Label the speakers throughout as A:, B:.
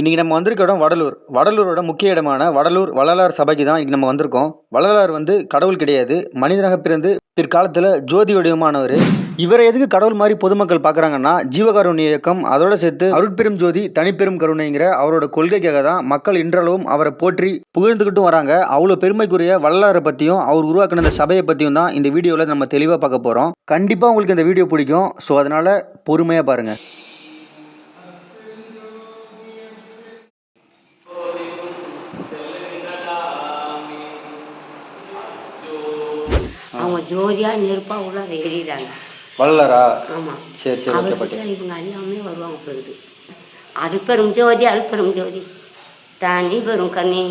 A: இன்றைக்கி நம்ம வந்திருக்க இடம் வடலூர். வடலூரோட முக்கிய இடமான வடலூர் வள்ளலார் சபைக்கு தான் இன்றைக்கி நம்ம வந்திருக்கோம். வள்ளலார் வந்து கடவுள் கிடையாது. மனிதனாக பிறந்து பிற்காலத்தில் ஜோதி வடிவமானவர். இவரை எதுக்கு கடவுள் மாதிரி பொதுமக்கள் பார்க்குறாங்கன்னா ஜீவகாருண்ய இயக்கம் அதோட சேர்த்து அருட்பெரும் ஜோதி தனிப்பெரும் கருணைங்கிற அவரோட கொள்கைக்காக தான் மக்கள் இன்றளவும் அவரை போற்றி புகழ்ந்துக்கிட்டும் வராங்க. அவ்வளோ பெருமைக்குரிய வள்ளலாரை பற்றியும் அவர் உருவாக்கின இந்த சபையை பற்றியும் தான் இந்த வீடியோவில் நம்ம தெளிவாக பார்க்க போகிறோம் கண்டிப்பாக உங்களுக்கு இந்த வீடியோ பிடிக்கும். ஸோ அதனால் பொறுமையாக பாருங்கள்
B: அவங்க ஜோதியா நெருப்பா உள்ள எரியுறாங்க
A: வள்ளலாரா?
B: ஆமா.
A: சரி சரி ஓகே பாட்டி
B: அவர்கிட்ட இவங்க அறியாமே வருவாங்க போகுது அது பெரும் ஜோதி அது பெரும் ஜோதி. தனி பெரும் கண்ணி.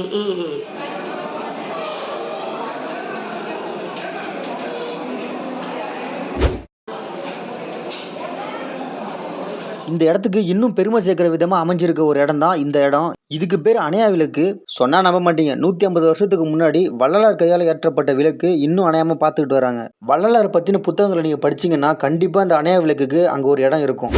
A: இந்த இடத்துக்கு இன்னும் பெருமை சேர்க்கிற விதமாக அமைஞ்சிருக்க ஒரு இடம் தான் இந்த இடம். இதுக்கு பேர் அணையா விளக்கு. சொன்னால் நம்ப மாட்டீங்க. நூற்றி ஐம்பது வருஷத்துக்கு முன்னாடி வள்ளலார் கையால் ஏற்றப்பட்ட விளக்கு இன்னும் அணையாமல் பார்த்துக்கிட்டு வராங்க. வள்ளலார் பற்றின புத்தகங்களை நீங்கள் படிச்சீங்கன்னா கண்டிப்பாக அந்த அணையா விளக்குக்கு அங்கே ஒரு இடம் இருக்கும்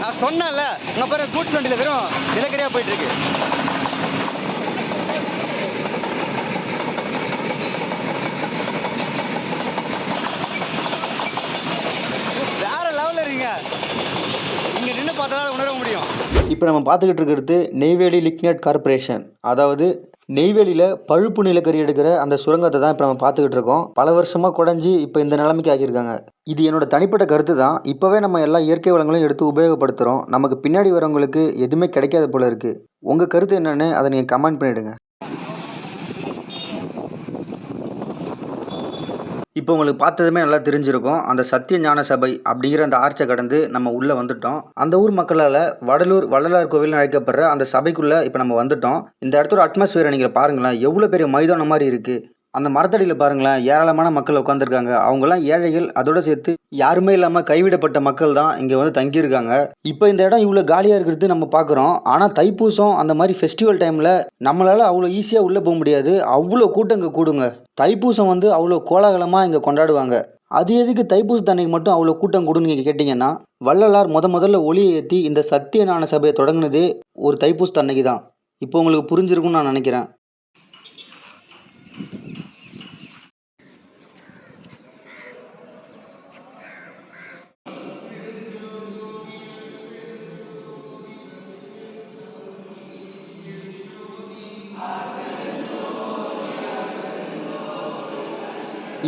C: நான் சொன்னேன்ல உங்க பாரு கூட்டு வண்டியில வெறும் நிலக்கரியா போயிட்டு இருக்கு வேற லெவல்ல இருக்கீங்க இங்க நின்று பார்த்தா தான் உணர முடியும்
A: இப்போ நம்ம பார்த்துக்கிட்டு இருக்கிறது நெய்வேலி லிக்னேட் கார்ப்பரேஷன். அதாவது நெய்வேலியில் பழுப்பு நிலக்கரி எடுக்கிற அந்த சுரங்கத்தை தான் இப்போ நம்ம பார்த்துக்கிட்டு இருக்கோம். பல வருஷமாக குடஞ்சி இப்போ இந்த நிலைமைக்கு ஆக்கியிருக்காங்க இது என்னோட தனிப்பட்ட கருத்து தான். இப்போவே நம்ம எல்லா இயற்கை வளங்களையும் எடுத்து உபயோகப்படுத்துகிறோம் நமக்கு பின்னாடி வரவங்களுக்கு எதுவுமே கிடைக்காத போல இருக்குது உங்கள் கருத்து என்னென்னு அதை நீங்கள் கமெண்ட் பண்ணிவிடுங்க இப்போ உங்களுக்கு பார்த்ததுமே நல்லா தெரிஞ்சிருக்கும். அந்த சத்திய ஞான சபை அப்படிங்கிற அந்த ஆர்ச்சை கடந்து நம்ம உள்ளே வந்துட்டோம். அந்த ஊர் மக்களால் வடலூர் வள்ளலார் கோவில்னு அழைக்கப்படுற அந்த சபைக்குள்ளே இப்போ நம்ம வந்துட்டோம். இந்த இடத்தோட அட்மாஸ்பியரை நீங்கள் பாருங்களேன். எவ்வளோ பெரிய மைதானம் மாதிரி இருக்குது அந்த மரத்தடியில் பாருங்களேன். ஏராளமான மக்கள் உட்காந்துருக்காங்க அவங்கெல்லாம் ஏழைகள் அதோடு சேர்த்து யாருமே இல்லாமல் கைவிடப்பட்ட மக்கள் தான் இங்கே வந்து தங்கியிருக்காங்க. இப்போ இந்த இடம் இவ்வளோ காலியாக இருக்கிறது நம்ம பார்க்குறோம் ஆனால் தைப்பூசம் அந்த மாதிரி ஃபெஸ்டிவல் டைமில் நம்மளால் அவ்வளோ ஈஸியாக உள்ளே போக முடியாது. அவ்வளோ கூட்டம் இங்கே கூடுங்க. தைப்பூசம் வந்து அவ்வளோ கோலாகலமாக இங்கே கொண்டாடுவாங்க. அது எதுக்கு தைப்பூச அன்னைக்கு மட்டும் அவ்வளோ கூட்டம் கூடுன்னு நீங்கள் கேட்டிங்கன்னா வள்ளலார் முத முதல்ல ஒளியை ஏற்றி இந்த சத்திய ஞான சபையை தொடங்கினதே ஒரு தைப்பூச அன்னைக்கு தான் இப்போ உங்களுக்கு புரிஞ்சிருக்கும்னு நான் நினைக்கிறேன்.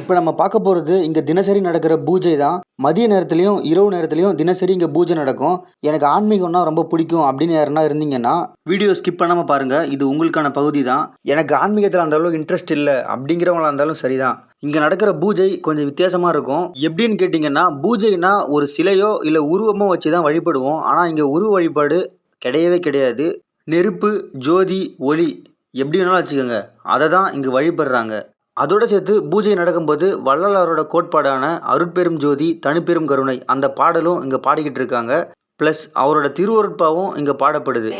A: இப்போ நம்ம பார்க்க போகிறது இங்கே தினசரி நடக்கிற பூஜை தான். மதிய நேரத்துலையும் இரவு நேரத்துலையும் தினசரி இங்கே பூஜை நடக்கும். எனக்கு ஆன்மீகம்னா ரொம்ப பிடிக்கும் அப்படின்னு யாருன்னா இருந்தீங்கன்னா வீடியோ ஸ்கிப் பண்ணாமல் பாருங்கள் இது உங்களுக்கான பகுதி தான். எனக்கு ஆன்மீகத்தில் அந்த அளவுக்கு இன்ட்ரெஸ்ட் இல்லை. அப்படிங்கிறவங்களா இருந்தாலும் சரிதான். இங்கே நடக்கிற பூஜை கொஞ்சம் வித்தியாசமாக இருக்கும். எப்படின்னு கேட்டிங்கன்னா பூஜைனா ஒரு சிலையோ இல்லை உருவமோ வச்சு தான் வழிபடுவோம். ஆனால் இங்கே உருவ வழிபாடு கிடையவே கிடையாது. நெருப்பு ஜோதி ஒளி எப்படி வேணாலும் வச்சுக்கோங்க. அதை தான் இங்கே வழிபடுறாங்க. அதோட சேர்த்து பூஜை நடக்கும்போது வள்ளலாரோட கோட்பாடான அருட்பெரும் ஜோதி தனிப்பெரும் கருணை அந்த பாடலும் இங்கே பாடிக்கிட்டு இருக்காங்க. ப்ளஸ் அவரோட திருவருட்பாவும் இங்கே பாடப்படுது.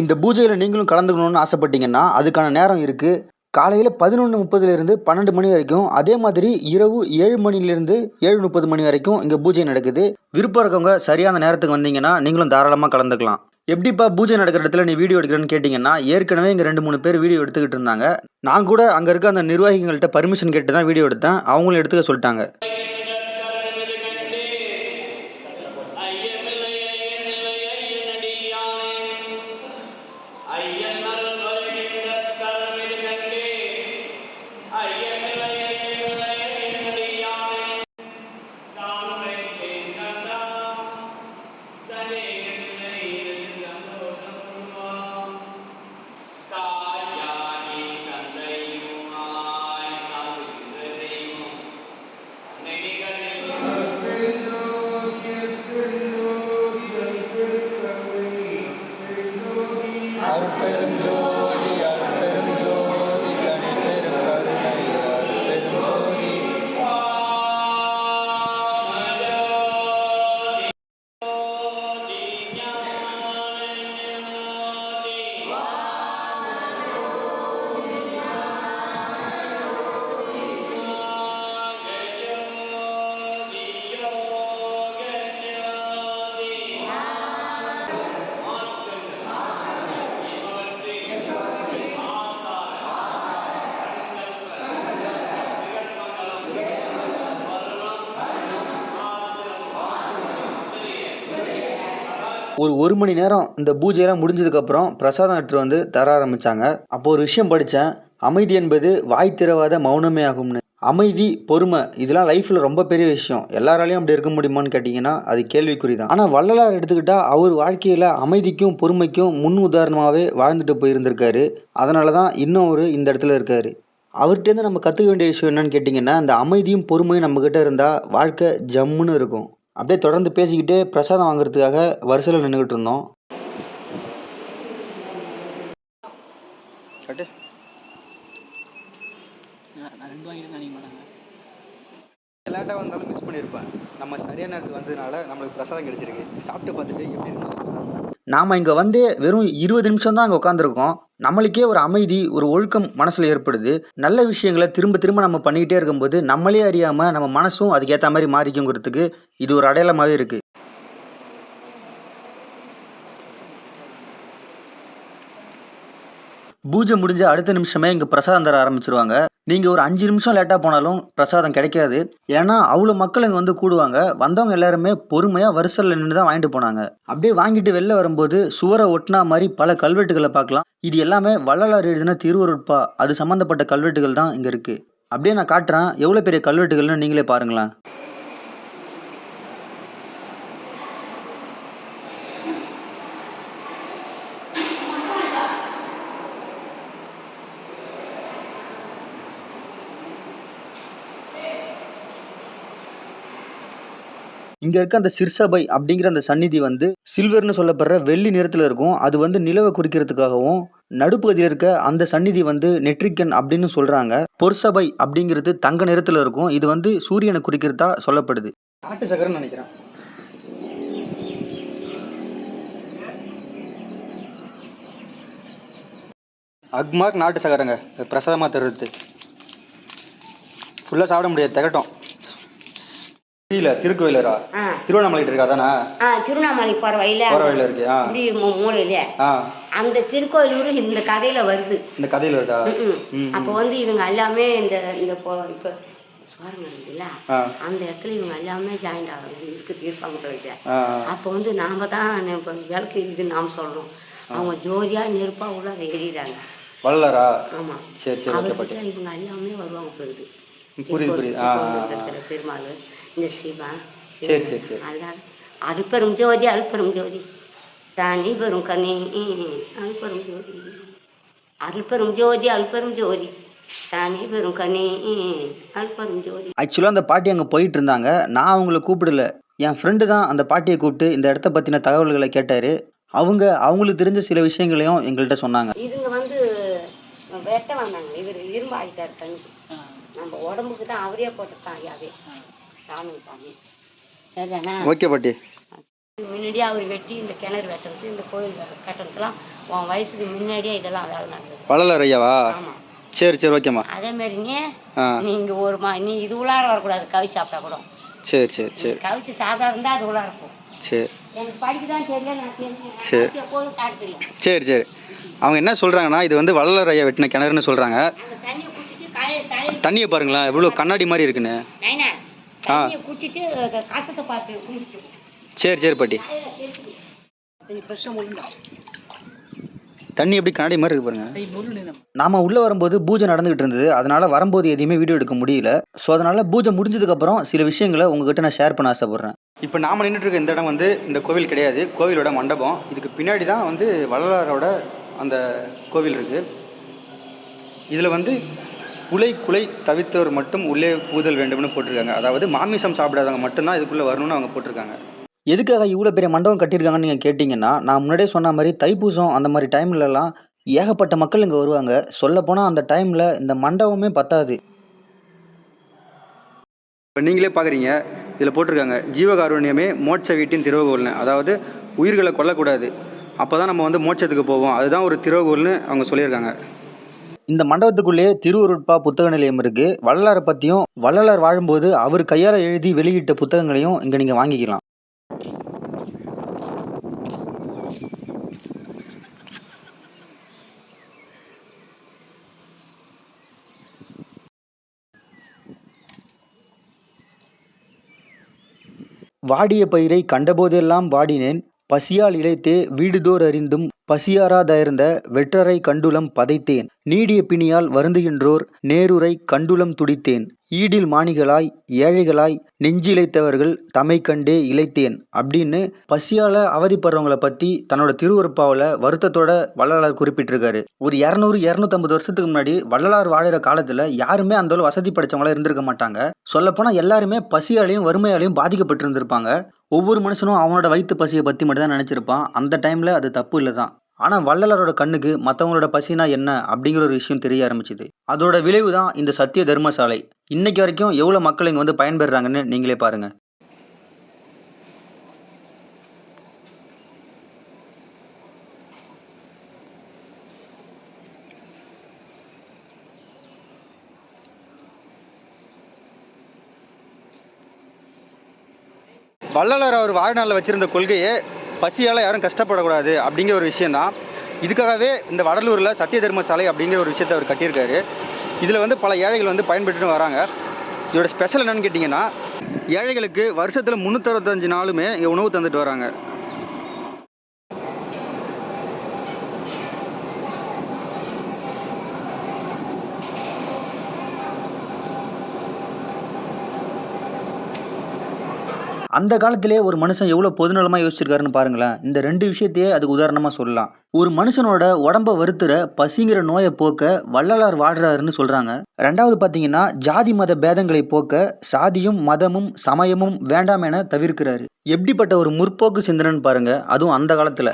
A: இந்த பூஜையில் நீங்களும் கலந்துக்கணும்னு ஆசைப்பட்டீங்கன்னா அதுக்கான நேரம் இருக்குது காலையில் பதினொன்று முப்பதுலேருந்து பன்னெண்டு மணி வரைக்கும் அதே மாதிரி இரவு ஏழு மணிலேருந்து ஏழு முப்பது மணி வரைக்கும் இங்கே பூஜை நடக்குது. விருப்பம் இருக்கவங்க சரியான நேரத்துக்கு வந்தீங்கன்னா நீங்களும் தாராளமாக கலந்துக்கலாம். எப்படிப்பா பூஜை நடக்கிற இடத்துல நீ வீடியோ எடுக்கிறேன்னு கேட்டிங்கன்னா ஏற்கனவே இங்கே ரெண்டு மூணு பேர் வீடியோ எடுத்துக்கிட்டு இருந்தாங்க. நான் கூட அங்கே இருக்க அந்த நிர்வாகிகள்கிட்ட பர்மிஷன் கேட்டு தான் வீடியோ எடுத்தேன். அவங்களும் எடுத்துக்க சொல்லிட்டாங்க. ஒரு ஒரு மணி நேரம் இந்த பூஜையெல்லாம் முடிஞ்சதுக்கப்புறம் பிரசாதம் எடுத்துகிட்டு வந்து தர ஆரம்பித்தாங்க அப்போ ஒரு விஷயம் படித்தேன் அமைதி என்பது வாய் திறவாத மௌனமே ஆகும்னு. அமைதி பொறுமை இதெல்லாம் லைஃப்பில் ரொம்ப பெரிய விஷயம். எல்லாராலையும் அப்படி இருக்க முடியுமான்னு கேட்டிங்கன்னா அது கேள்விக்குறி தான் ஆனால் வள்ளலார் எடுத்துக்கிட்டால் அவர் வாழ்க்கையில் அமைதிக்கும் பொறுமைக்கும் முன் உதாரணமாகவே வாழ்ந்துட்டு போயிருந்திருக்காரு. அதனால தான் இன்னும் அவர் இந்த இடத்துல இருக்கார். அவர்கிட்டேருந்து நம்ம கற்றுக்க வேண்டிய விஷயம் என்னன்னு கேட்டிங்கன்னா அந்த அமைதியும் பொறுமையும் நம்மக்கிட்ட இருந்தால் வாழ்க்கை ஜம்முன்னு இருக்கும். அப்படியே தொடர்ந்து பேசிக்கிட்டே பிரசாதம் வாங்குறதுக்காக வரிசையில் நின்றுக்கிட்டு இருந்தோம்
C: கட்டு
D: நான் ரெண்டு வாங்கிட்டு நினைக்க மாட்டாங்க
C: லேட்டாக வந்தாலும் மிஸ் பண்ணியிருப்பேன் நம்ம சரியான நேரத்துக்கு வந்ததுனால நம்மளுக்கு பிரசாதம் கிடைச்சிருக்கு. சாப்பிட்டு பார்த்துட்டு எப்படி இருக்கும்
A: நாம் இங்கே வந்து வெறும் இருபது நிமிஷம் தான் அங்கே உட்காந்துருக்கோம் நம்மளுக்கே ஒரு அமைதி ஒரு ஒழுக்கம் மனசில் ஏற்படுது. நல்ல விஷயங்களை திரும்ப திரும்ப நம்ம பண்ணிக்கிட்டே இருக்கும்போது நம்மளே அறியாமல் நம்ம மனசும் அதுக்கேற்ற மாதிரி மாறிக்குங்கிறதுக்கு இது ஒரு அடையாளமாகவே இருக்குது பூஜை முடிஞ்ச அடுத்த நிமிஷமே இங்கே பிரசாதம் தர ஆரம்பிச்சிருவாங்க. நீங்கள் ஒரு அஞ்சு நிமிஷம் லேட்டாக போனாலும் பிரசாதம் கிடைக்காது. ஏன்னா அவ்வளோ மக்கள் இங்கே வந்து கூடுவாங்க. வந்தவங்க எல்லாருமே பொறுமையாக வரிசையில் நின்று தான் வாங்கிட்டு போனாங்க. அப்படியே வாங்கிட்டு வெளில வரும்போது சுவரை ஒட்டினா மாதிரி பல கல்வெட்டுகளை பார்க்கலாம். இது எல்லாமே வள்ளலார் எழுதின திருவருட்பா. அது சம்மந்தப்பட்ட கல்வெட்டுகள் தான் இங்கே இருக்குது அப்படியே நான் காட்டுறேன். எவ்வளோ பெரிய கல்வெட்டுகள்னு நீங்களே பாருங்களேன். இங்கே இருக்க அந்த சிற்சபை அப்படிங்கிற அந்த சந்நிதி வந்து சில்வர்னு சொல்லப்படுற வெள்ளி நிறத்தில் இருக்கும். அது வந்து நிலவை குறிக்கிறதுக்காகவும் நடுப்பகுதியில் இருக்க அந்த சந்நிதி வந்து நெட்ரிக்கன் அப்படின்னு சொல்கிறாங்க பொற்சபை அப்படிங்கிறது தங்க நிறத்தில் இருக்கும். இது வந்து சூரியனை குறிக்கிறதா சொல்லப்படுது.
C: நாட்டு சக்கரம் நினைக்கிறேன். அக்மார்க் நாட்டு சக்கரங்க. பிரசாதமாக தருது. ஃபுல்லாக சாப்பிட முடியாது. திகட்டும். புரியல திருக்கோயிலரா?
B: ஆ.
C: திருவண்ணாமலைட்டு இருக்கா தானே
B: திருவண்ணாமலை போகிற வழியில.
C: போகிற வழியில் இருக்கு
B: இப்படி மூலையில. அந்த திருக்கோயிலூர் இந்த கதையில வருது.
C: இந்த கதையில். ம்,
B: அப்போ வந்து இவங்க எல்லாமே இந்த இந்த இப்போ இருக்குல்ல
C: ஆ.
B: அந்த இடத்துல இவங்க எல்லாமே ஜாயிண்ட் ஆகுது இருக்கு. இருப்பாங்க போயிட்டு அப்போ வந்து நாம தான் விளக்கு இது நாம் சொல்றோம் அவங்க ஜோதியா நெருப்பா உள்ள எரியுறாங்க
C: வள்ளலாரா?
B: ஆமா.
C: சரி சரி
B: இவங்க எல்லாமே வருவாங்க போயிடுது
C: புரியுது புரியுது.
B: பெருமாள். சிவா
C: சரி சரி சரி.
B: அதான் அருப்பெரும் ஜோதி அருப்பெரும் ஜோதி. தானி பெரும் கனி அருப்பெரும் ஜோதி. அருப்பெரும் ஜோதி அருப்பெரும் ஜோதி.
A: ஆக்சுவலாக அந்த பாட்டி அங்கே போயிட்டு இருந்தாங்க நான் அவங்கள கூப்பிடல. என் ஃப்ரெண்டு தான் அந்த பாட்டியை கூப்பிட்டு இந்த இடத்த பற்றின தகவல்களை கேட்டார். அவங்க அவங்களுக்கு தெரிஞ்ச சில விஷயங்களையும் எங்கள்கிட்ட சொன்னாங்க.
B: இதுங்க வந்து வெட்ட வந்தாங்க. இவர் இரும்பு ஆகிட்டார் தண்ணி நம்ம உடம்புக்கு தான் அவரே போட்டுட்டான் ஐயாவே சரிதானே?
C: ஓகே பாட்டி.
B: முன்னாடியே அவர் வெட்டி இந்த கிணறு வெட்டுறது இந்த கோயில் கட்டுறதுலாம் உன் வயசுக்கு முன்னாடியே இதெல்லாம் வேலை நடந்தது.
C: வள்ளலார் ஐயாவா? சரி சரி ஓகேம்மா.
B: அதே மாதிரி நீ
C: ஆ.
B: நீங்க ஒரு மா நீ இது உள்ளார வரக்கூடாது கவி சாப்பிட்டா கூட.
C: சரி சரி சரி.
B: கவிச்சு சாதா இருந்தா அது உள்ளார இருக்கும்
C: சரி.
B: எனக்கு படிக்க தான் தெரியல நான் தெரிஞ்சேன்
C: சரி.
B: கவிச்சு எப்போதும் சாப்பிட்டு தெரியும்
C: சரி சரி. அவங்க என்ன சொல்கிறாங்கன்னா இது வந்து வள்ளலார் ஐயா வெட்டின கிணறுன்னு சொல்கிறாங்க
B: அந்த தண்ணியை
C: பாருங்களேன் எவ்வளோ கண்ணாடி மாதிரி இருக்குன்னு.
B: தண்ணியை குடிச்சிட்டு காத்தத்தை பார்த்து குடிச்சிட்டு
C: சரி சரி பாட்டி. தண்ணி எப்படி கண்ணாடி மாதிரி இருக்கு பாருங்க.
A: நாம் உள்ளே வரும்போது பூஜை நடந்துகிட்டு இருந்தது. அதனால் வரும்போது எதையுமே வீடியோ எடுக்க முடியல. ஸோ அதனால் பூஜை முடிஞ்சதுக்கப்புறம் சில விஷயங்களை உங்ககிட்ட நான் ஷேர் பண்ண ஆசைப்பட்றேன்.
C: இப்போ நாம நின்றுட்டு இருக்க இந்த இடம் வந்து இந்த கோவில் கிடையாது. கோவிலோட மண்டபம். இதுக்கு பின்னாடி தான் வந்து வள்ளலாரோட அந்த கோவில் இருக்கு. இதில் வந்து குலை குலை தவித்தவர் மட்டும் உள்ளே பூதல் வேண்டும்னு போட்டிருக்காங்க. அதாவது மாமிசம் சாப்பிடாதவங்க மட்டும்தான் இதுக்குள்ளே வரணும்னு அவங்க போட்டிருக்காங்க.
A: எதுக்காக இவ்வளோ பெரிய மண்டபம் கட்டியிருக்காங்கன்னு நீங்கள் கேட்டிங்கன்னா நான் முன்னாடியே சொன்ன மாதிரி தைப்பூசம் அந்த மாதிரி டைம்லலாம் ஏகப்பட்ட மக்கள் இங்கே வருவாங்க. சொல்லப்போனால் அந்த டைமில் இந்த மண்டபமே பத்தாது.
C: இப்போ நீங்களே பார்க்குறீங்க இதில் போட்டிருக்காங்க ஜீவகாருண்யமே மோட்ச வீட்டின் திறவுகோல்னு அதாவது உயிர்களை கொல்லக்கூடாது. அப்போ தான் நம்ம வந்து மோட்சத்துக்கு போவோம். அதுதான் ஒரு திறவுகோல்னு அவங்க சொல்லியிருக்காங்க.
A: இந்த மண்டபத்துக்குள்ளேயே திருவருட்பா புத்தக நிலையம் இருக்குது வள்ளலாரை பற்றியும் வள்ளலார் வாழும்போது அவர் கையால் எழுதி வெளியிட்ட புத்தகங்களையும் இங்கே நீங்கள் வாங்கிக்கலாம். வாடிய பயிரை கண்டபோதெல்லாம் வாடினேன். பசியால் இழைத்தே வீடுதோர் அறிந்தும் பசியாராதாயிருந்த வெற்றரை கண்டுளம் பதைத்தேன். நீடிய பிணியால் வருந்துகின்றோர் நேருரை கண்டுளம் துடித்தேன். ஈடில் மாணிகளாய் ஏழைகளாய் நெஞ்சிழைத்தவர்கள் தமை கண்டே இழைத்தேன். அப்படின்னு பசியால் அவதிப்படுறவங்களை பற்றி தன்னோட திருவருப்பாவில் வருத்தத்தோட வள்ளலார் குறிப்பிட்டிருக்காரு. ஒரு இரநூறு இரநூத்தம்பது வருஷத்துக்கு முன்னாடி வள்ளலார் வாழுற காலத்தில் யாருமே அந்த அளவு வசதி படைச்சவங்களா இருந்திருக்க மாட்டாங்க. சொல்லப்போனால் எல்லாருமே பசியாலையும் வறுமையாலையும் பாதிக்கப்பட்டிருந்திருப்பாங்க. ஒவ்வொரு மனுஷனும் அவனோட வயிற்று பசியை பற்றி மட்டும் தான் நினச்சிருப்பான். அந்த டைமில் அது தப்பு இல்லை தான் ஆனால் வள்ளலாரோட கண்ணுக்கு மற்றவங்களோட பசினா என்ன அப்படிங்கிற ஒரு விஷயம் தெரிய ஆரம்பிச்சுது. அதோட விளைவு தான் இந்த சத்திய தர்மசாலை. இன்னைக்கு வரைக்கும் எவ்வளோ மக்கள் இங்கே வந்து பயன்பெறுறாங்கன்னு நீங்களே பாருங்கள்
C: வள்ளலார் அவர் வாழ்நாளில் வச்சிருந்த கொள்கையை பசியால் யாரும் கஷ்டப்படக்கூடாது அப்படிங்கிற ஒரு விஷயந்தான் இதுக்காகவே இந்த வடலூரில் சத்திய தர்மசாலை அப்படிங்கிற ஒரு விஷயத்தை அவர் கட்டியிருக்காரு. இதில் வந்து பல ஏழைகள் வந்து பயன்பெற்றுட்டு வராங்க. இதோட ஸ்பெஷல் என்னன்னு கேட்டிங்கன்னா ஏழைகளுக்கு வருஷத்தில் முந்நூற்றறுபத்தஞ்சு நாளுமே இங்கே உணவு தந்துட்டு வராங்க.
A: அந்த காலத்திலே ஒரு மனுஷன் எவ்வளோ பொதுநலமாக யோசிச்சிருக்காருன்னு பாருங்களேன். இந்த ரெண்டு விஷயத்தையே அதுக்கு உதாரணமாக சொல்லலாம். ஒரு மனுஷனோட உடம்ப வருத்துற பசிங்கிற நோயை போக்க வள்ளலார் வாடுறாருன்னு சொல்கிறாங்க ரெண்டாவது பார்த்தீங்கன்னா ஜாதி மத பேதங்களை போக்க சாதியும் மதமும் சமயமும் வேண்டாம் என தவிர்க்கிறாரு. எப்படிப்பட்ட ஒரு முற்போக்கு சிந்தனைன்னு பாருங்க அதுவும் அந்த காலத்தில்.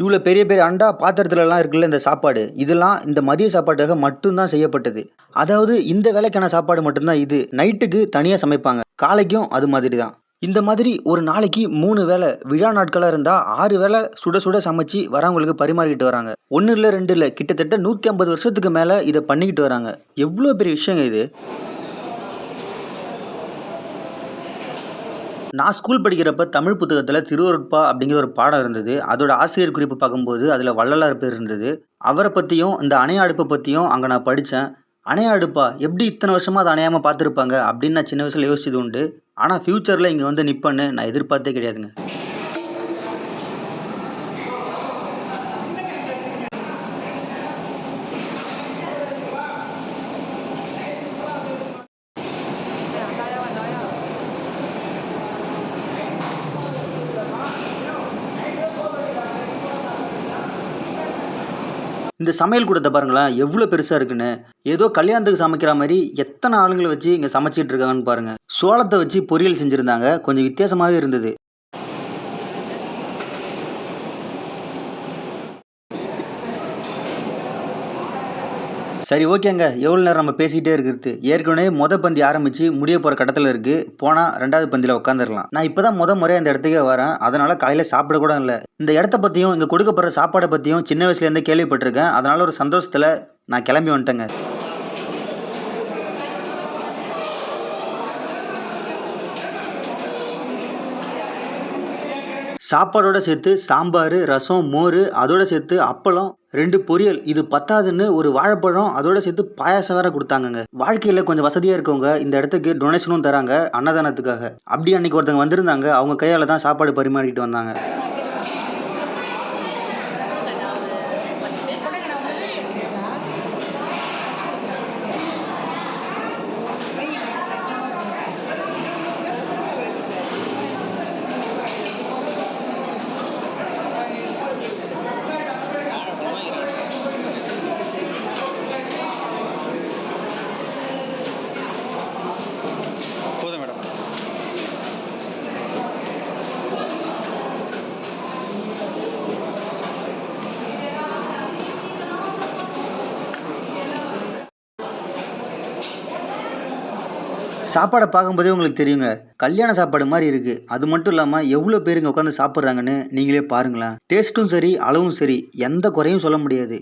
A: இவ்வளோ பெரிய பெரிய அண்டா பாத்திரத்துலலாம் இருக்குல்ல இந்த சாப்பாடு? இதெல்லாம் இந்த மதிய சாப்பாட்டுக்காக மட்டும்தான் செய்யப்பட்டது. அதாவது இந்த வேலைக்கான சாப்பாடு மட்டும்தான் இது. நைட்டுக்கு தனியாக சமைப்பாங்க. காலைக்கும் அது மாதிரி தான் இந்த மாதிரி ஒரு நாளைக்கு மூணு வேளை விழா நாட்களாக இருந்தால் ஆறு வேளை சுட சுட சமைச்சு வரவங்களுக்கு பரிமாறிக்கிட்டு வராங்க. ஒன்று இல்லை ரெண்டு இல்லை கிட்டத்தட்ட நூற்றி ஐம்பது வருஷத்துக்கு மேலே இதை பண்ணிக்கிட்டு வராங்க. எவ்வளோ பெரிய விஷயங்க இது? நான் ஸ்கூல் படிக்கிறப்ப தமிழ் புத்தகத்தில் திருவருட்பா அப்படிங்கிற ஒரு பாடம் இருந்தது. அதோட ஆசிரியர் குறிப்பு பார்க்கும்போது அதில் வள்ளலார் பேர் இருந்தது. அவரை பற்றியும் இந்த அணைய அடுப்பை பற்றியும் அங்கே நான் படித்தேன் அணைய அடுப்பா? எப்படி இத்தனை வருஷமாக அதை அணையாமல் பார்த்துருப்பாங்க? அப்படின்னு நான் சின்ன வயசில் யோசிச்சது உண்டு. ஆனால் ஃப்யூச்சரில் இங்கே வந்து நிற்பேன்னு நான் எதிர்பார்த்தே கிடையாதுங்க. இந்த சமையல் கூடத்தை பாருங்களேன் எவ்வளோ பெருசாக இருக்குன்னு. ஏதோ கல்யாணத்துக்கு சமைக்கிற மாதிரி எத்தனை ஆளுங்களை வச்சு இங்கே சமைச்சிட்டு இருக்காங்கன்னு பாருங்கள் சோளத்தை வச்சு பொரியல் செஞ்சுருந்தாங்க. கொஞ்சம் வித்தியாசமாகவே இருந்தது. சரி ஓகேங்க. எவ்வளோ நேரம் நம்ம பேசிக்கிட்டே இருக்கிறது? ஏற்கனவே மொத பந்தி ஆரம்பித்து முடிய போகிற கட்டத்தில் இருக்குது போனால் ரெண்டாவது பந்தியில் உட்காந்துடலாம் நான் இப்போ தான் முத முறையாக இந்த இடத்துக்கே வரேன். அதனால் காலையில் சாப்பிட கூட இல்லை. இந்த இடத்த பற்றியும் இங்கே கொடுக்கப்படுற சாப்பாடை பற்றியும் சின்ன வயசுலேருந்தே கேள்விப்பட்டிருக்கேன். அதனால் ஒரு சந்தோஷத்தில் நான் கிளம்பி வந்துட்டேங்க. சாப்பாடோட சேர்த்து சாம்பார் ரசம் மோர் அதோட சேர்த்து அப்பளம் ரெண்டு பொரியல். இது பத்தாதுன்னு ஒரு வாழைப்பழம் அதோட சேர்த்து பாயாசம் வேற கொடுத்தாங்கங்க. வாழ்க்கையில் கொஞ்சம் வசதியாக இருக்கவங்க இந்த இடத்துக்கு டொனேஷனும் தராங்க அன்னதானத்துக்காக. அப்படி அன்னைக்கு ஒருத்தவங்க வந்திருந்தாங்க அவங்க கையால் தான் சாப்பாடு பரிமாறிக்கிட்டு வந்தாங்க. சாப்பாடை பார்க்கும்போதே உங்களுக்கு தெரியுங்க. கல்யாண சாப்பாடு மாதிரி இருக்குது அது மட்டும் இல்லாமல் எவ்வளோ பேருங்க உட்காந்து சாப்பிட்றாங்கன்னு நீங்களே பாருங்களேன். டேஸ்ட்டும் சரி அளவும் சரி எந்த குறையும் சொல்ல முடியாது.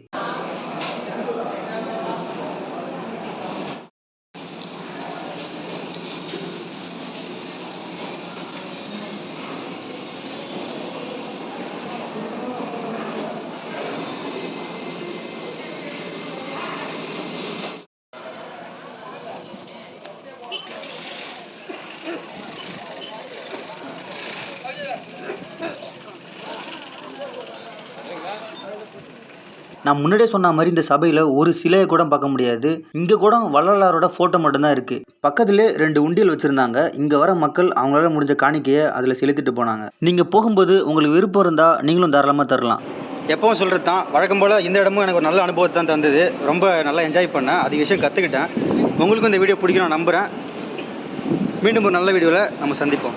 A: நான் முன்னாடியே சொன்ன மாதிரி இந்த சபையில் ஒரு சிலையை கூட பார்க்க முடியாது. இங்கே கூட வள்ளலாரோட ஃபோட்டோ மட்டும்தான் இருக்குது பக்கத்துலேயே ரெண்டு உண்டியல் வச்சுருந்தாங்க. இங்கே வர மக்கள் அவங்களால முடிஞ்ச காணிக்கையை அதில் செலுத்திட்டு போனாங்க. நீங்கள் போகும்போது உங்களுக்கு விருப்பம் இருந்தால் நீங்களும் தாராளமாக தரலாம்.
C: எப்பவும் சொல்கிறது தான். வழக்கம் போல் இந்த இடமும் எனக்கு ஒரு நல்ல அனுபவத்தை தான் தந்தது. ரொம்ப நல்லா என்ஜாய் பண்ணேன். அதிக விஷயம் கற்றுக்கிட்டேன் உங்களுக்கும் இந்த வீடியோ பிடிக்கும் நான் நம்புகிறேன் மீண்டும் ஒரு நல்ல வீடியோவில் நம்ம சந்திப்போம்.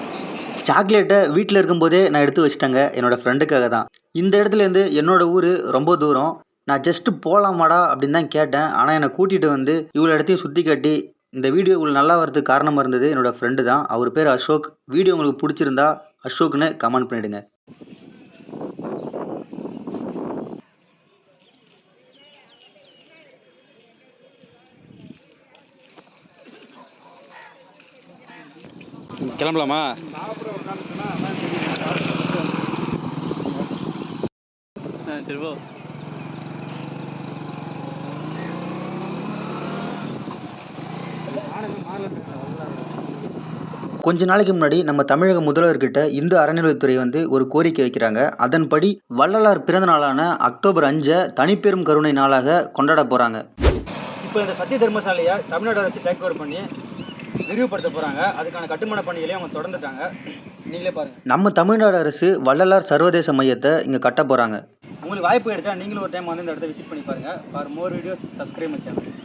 A: சாக்லேட்டை வீட்டில் இருக்கும்போதே நான் எடுத்து வச்சிட்டேங்க. என்னோட ஃப்ரெண்டுக்காக தான். இந்த இடத்துலேருந்து என்னோட ஊர் ரொம்ப தூரம். நான் ஜஸ்ட்டு போகலாமாடா அப்படின்னு தான் கேட்டேன். ஆனால் என்னை கூட்டிகிட்டு வந்து இவ்வளோ இடத்தையும் சுற்றி காட்டி இந்த வீடியோ இவ்வளோ நல்லா வரதுக்கு காரணமாக இருந்தது என்னோட ஃப்ரெண்டு தான். அவர் பேர் அசோக். வீடியோ உங்களுக்கு பிடிச்சிருந்தா அசோக்னு கமெண்ட் பண்ணிவிடுங்க
C: கிளம்பலாமா?
D: ஆ சரி போ.
A: கொஞ்ச நாளைக்கு முன்னாடி நம்ம தமிழக முதல்வர்கிட்ட இந்து அறநிலையத்துறை வந்து ஒரு கோரிக்கை வைக்கிறாங்க. அதன்படி வள்ளலார் பிறந்த நாளான அக்டோபர் அஞ்சை தனிப்பெரும் கருணை நாளாக கொண்டாட போகிறாங்க
C: இப்போ இந்த சத்திய தர்மசாலையை தமிழ்நாடு அரசு டேக் ஓவர் பண்ணி விரிவுபடுத்த போகிறாங்க அதுக்கான கட்டுமான பணிகளையும் அவங்க தொடர்ந்துட்டாங்க. நீங்களே பாருங்கள்
A: நம்ம தமிழ்நாடு அரசு வள்ளலார் சர்வதேச மையத்தை இங்கே கட்ட போகிறாங்க
C: உங்களுக்கு வாய்ப்பு கிடைச்சா நீங்களும் ஒரு டைம் வந்து இந்த இடத்த விசிட் பண்ணி பாருங்கள் for more videos subscribe channel